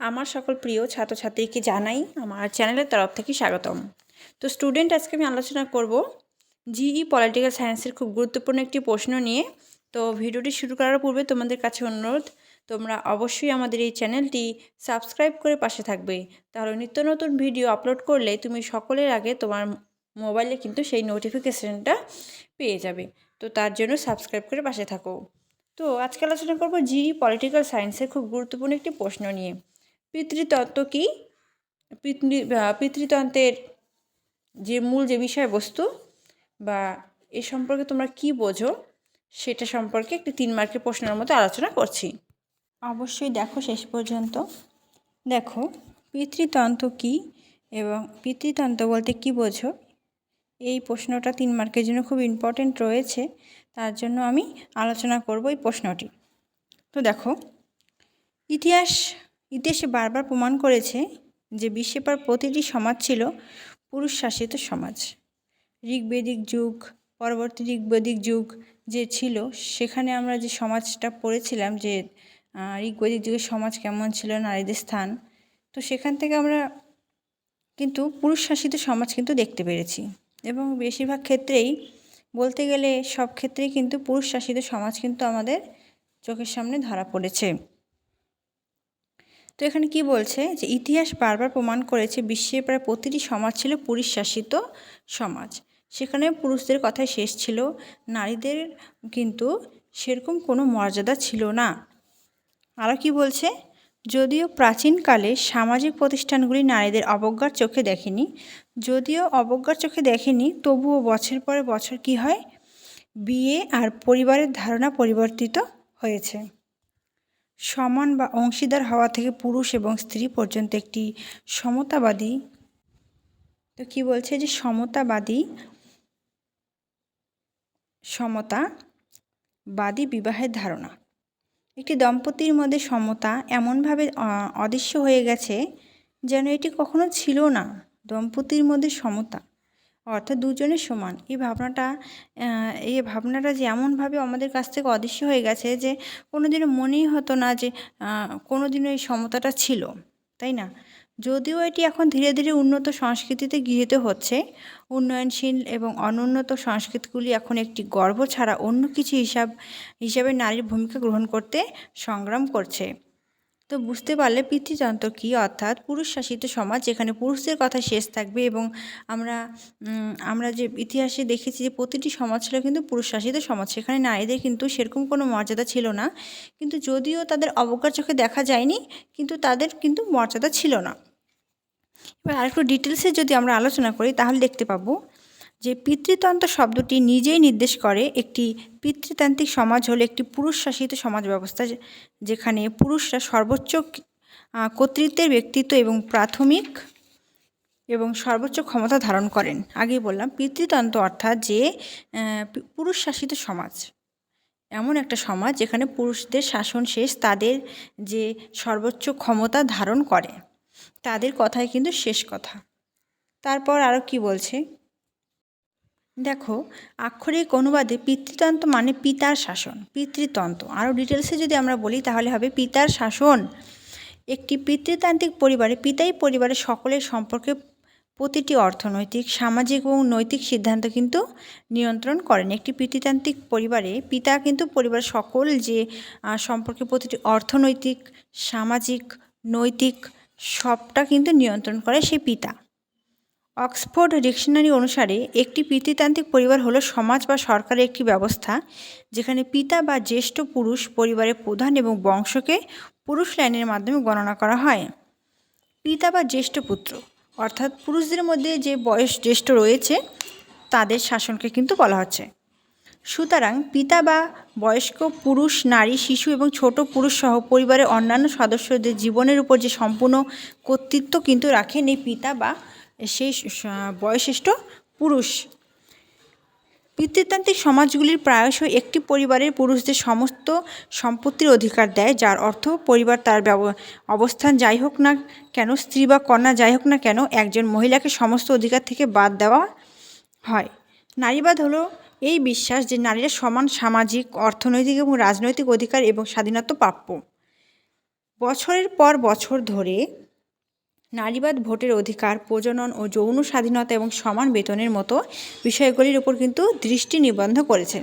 আমার সকল প্রিয় ছাত্রছাত্রীকে জানাই আমার চ্যানেলের তরফ থেকে স্বাগতম। তো স্টুডেন্ট আজকে আমি আলোচনা করব জিই পলিটিক্যাল সায়েন্সের খুব গুরুত্বপূর্ণ একটি প্রশ্ন নিয়ে। তো ভিডিওটি শুরু করার পূর্বে তোমাদের কাছে অনুরোধ, তোমরা অবশ্যই আমাদের এই চ্যানেলটি সাবস্ক্রাইব করে পাশে থাকবে। তাহলে নিত্য নতুন ভিডিও আপলোড করলে তুমি সকলের আগে তোমার মোবাইলে কিন্তু সেই নোটিফিকেশানটা পেয়ে যাবে। তো তার জন্য সাবস্ক্রাইব করে পাশে থাকো। তো আজকে আলোচনা করব জিই পলিটিক্যাল সায়েন্সের খুব গুরুত্বপূর্ণ একটি প্রশ্ন নিয়ে। পিতৃতত্ত্ব কি? পিতৃ- পিতৃতন্ত্রের যে মূল যে বিষয়বস্তু বা এ সম্পর্কে তোমরা কি বোঝো সেটা সম্পর্কে একটি তিন মার্কের প্রশ্নের মতো আলোচনা করছি। অবশ্যই দেখো শেষ পর্যন্ত। দেখো, পিতৃতন্ত্র কি এবং পিতৃতন্ত্র বলতে কি বোঝো? এই প্রশ্নটা তিন মার্কের জন্য খুব ইম্পর্টেন্ট রয়েছে, তার জন্য আমি আলোচনা করব এই প্রশ্নটি। তো দেখো, ইতিহাস ইতিহাসে বারবার প্রমাণ করেছে যে বিশ্বে প্রায় প্রতিটি সমাজ ছিল পুরুষ শাসিত সমাজ। ঋগ্বেদিক যুগ, পরবর্তী ঋগ্বেদিক যুগ যে ছিল, সেখানে আমরা যে সমাজটা পড়েছিলাম যে ঋগ্বেদিক যুগের সমাজ কেমন ছিল, নারীদের স্থান, তো সেখান থেকে আমরা কিন্তু পুরুষ শাসিত সমাজ কিন্তু দেখতে পেরেছি। এবং বেশিরভাগ ক্ষেত্রেই বলতে গেলে সব ক্ষেত্রেই কিন্তু পুরুষ শাসিত সমাজ কিন্তু আমাদের চোখের সামনে ধরা পড়েছে। তো এখানে কি বলছে যে ইতিহাস বারবার প্রমাণ করেছে বিশ্বের প্রায় প্রতিটি সমাজ ছিল পুরুষ শাসিত সমাজ। সেখানে পুরুষদের কথাই শেষ ছিল, নারীদের কিন্তু সেরকম কোনো মর্যাদা ছিল না। আরও কি বলছে? যদিও প্রাচীনকালে সামাজিক প্রতিষ্ঠানগুলি নারীদের অবজ্ঞার চোখে দেখেনি, যদিও অবজ্ঞার চোখে দেখেনি, তবুও বছর পরে বছর কি হয়? বিয়ে আর পরিবারের ধারণা পরিবর্তিত হয়েছে। সমান বা অংশীদার হওয়া থেকে পুরুষ এবং স্ত্রী পর্যন্ত একটি সমতাবাদী, তো কি বলছে যে সমতাবাদী সমতাবাদী বিবাহের ধারণা? একটি দম্পতির মধ্যে সমতা এমনভাবে অদৃশ্য হয়ে গেছে যেন এটি কখনো ছিল না। দম্পতির মধ্যে সমতা অর্থাৎ দুজনের সমান। এই ভাবনাটা এই ভাবনাটা যে এমনভাবে আমাদের কাছ থেকে অদৃশ্য হয়ে গেছে যে কোনোদিনও মনেই হতো না যে কোনোদিনও এই সমতাটা ছিল, তাই না? যদিও এটি এখন ধীরে ধীরে উন্নত সংস্কৃতিতে গৃহীত হচ্ছে, উন্নয়নশীল এবং অনুন্নত সংস্কৃতিগুলি এখন একটি গর্ব ছাড়া অন্য কিছু হিসাব, হিসাবে নারীর ভূমিকা গ্রহণ করতে সংগ্রাম করছে। তো বুঝতে পারলে পিতৃতন্ত্র কী? অর্থাৎ পুরুষ শাসিত সমাজ যেখানে পুরুষদের কথা শেষ থাকবে এবং আমরা আমরা যে ইতিহাসে দেখেছি যে প্রতিটি সমাজ ছিল কিন্তু পুরুষ শাসিত সমাজ। সেখানে নারীদের কিন্তু সেরকম কোনো মর্যাদা ছিল না। কিন্তু যদিও তাদের অবজ্ঞার চোখে দেখা যায়নি, কিন্তু তাদের কিন্তু মর্যাদা ছিল না। এবার আরেকটু ডিটেলসে যদি আমরা আলোচনা করি, তাহলে দেখতে পাবো যে পিতৃতন্ত্র শব্দটি নিজেই নির্দেশ করে একটি পিতৃতান্ত্রিক সমাজ হলো একটি পুরুষ শাসিত সমাজ ব্যবস্থা যেখানে পুরুষরা সর্বোচ্চ কর্তৃত্বের ব্যক্তিত্ব এবং প্রাথমিক এবং সর্বোচ্চ ক্ষমতা ধারণ করেন। আগেই বললাম, পিতৃতন্ত্র অর্থাৎ যে পুরুষ শাসিত সমাজ। এমন একটা সমাজ যেখানে পুরুষদের শাসন শেষ, তাদের যে সর্বোচ্চ ক্ষমতা ধারণ করে, তাদের কথাই কিন্তু শেষ কথা। তারপর আরও কি বলছে? দেখো, আক্ষরিক অনুবাদে পিতৃতন্ত্র মানে পিতার শাসন, পিতৃতন্ত্র। আরও ডিটেলসে যদি আমরা বলি, তাহলে হবে পিতার শাসন। একটি পিতৃতান্ত্রিক পরিবারে, পিতাই পরিবারের সকলের সম্পর্কে প্রতিটি অর্থনৈতিক, সামাজিক এবং নৈতিক সিদ্ধান্ত কিন্তু নিয়ন্ত্রণ করেন। একটি পিতৃতান্ত্রিক পরিবারে, পিতা কিন্তু পরিবারের সকল যে সম্পর্কে প্রতিটি অর্থনৈতিক, সামাজিক, নৈতিক, সবটা কিন্তু নিয়ন্ত্রণ করে সেই পিতা। অক্সফোর্ড ডিকশনারি অনুসারে একটি পিতৃতান্ত্রিক পরিবার হলো সমাজ বা সরকারের একটি ব্যবস্থা, যেখানে পিতা বা জ্যেষ্ঠ পুরুষ পরিবারের প্রধান এবং বংশকে পুরুষ লাইনের মাধ্যমে গণনা করা হয়। পিতা বা জ্যেষ্ঠ পুত্র, অর্থাৎ পুরুষদের মধ্যে যে বয়স জ্যেষ্ঠ রয়েছে, তাদের শাসনকে কিন্তু বলা হচ্ছে। সুতরাং পিতা বা বয়স্ক পুরুষ, নারী, শিশু এবং ছোট পুরুষ সহ পরিবারের অন্যান্য সদস্যদের জীবনের উপর যে সম্পূর্ণ কর্তৃত্ব কিন্তু রাখেন এই পিতা বা সেই বয়োজ্যেষ্ঠ পুরুষ। পিতৃতান্ত্রিক সমাজগুলির প্রায়শই একটি পরিবারের পুরুষদের সমস্ত সম্পত্তির অধিকার দেয়, যার অর্থ পরিবার তার অবস্থান যাই হোক না কেন, স্ত্রী বা কন্যা যাই হোক না কেন, একজন মহিলাকে সমস্ত অধিকার থেকে বাদ দেওয়া হয়। নারীবাদ হলো এই বিশ্বাস যে নারীরা সমান সামাজিক, অর্থনৈতিক এবং রাজনৈতিক অধিকার এবং স্বাধীনতা প্রাপ্য। বছরের পর বছর ধরে নারীবাদ ভোটের অধিকার, প্রজনন ও যৌন স্বাধীনতা এবং সমান বেতনের মতো বিষয়গুলির উপর কিন্তু দৃষ্টি নিবন্ধ করেছে।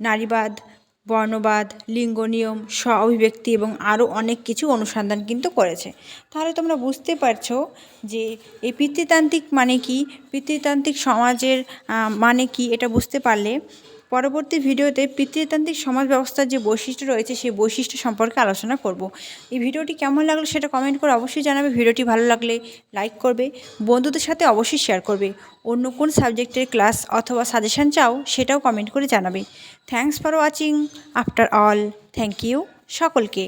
নারীবাদ, বর্ণবাদ, লিঙ্গ নিয়ম স্ব অভিব্যক্তি এবং আরও অনেক কিছু অনুসন্ধান কিন্তু করেছে। তাহলে তোমরা বুঝতে পারছ যে এই পিতৃতান্ত্রিক মানে কি? পিতৃতান্ত্রিক সমাজের মানে কি? এটা বুঝতে পারলে পরবর্তী ভিডিওতে পিতৃতান্ত্রিক সমাজ ব্যবস্থার যে বৈশিষ্ট্য রয়েছে, সেই বৈশিষ্ট্য সম্পর্কে আলোচনা করব। এই ভিডিওটি কেমন লাগল সেটা কমেন্ট করে অবশ্যই জানাবে। ভিডিওটি ভালো লাগলে লাইক করবে, বন্ধুদের সাথে অবশ্যই শেয়ার করবে। অন্য কোন সাবজেক্টের ক্লাস অথবা সাজেশান চাও, সেটাও কমেন্ট করে জানাবে। Thanks for watching after all thank you সকলকে।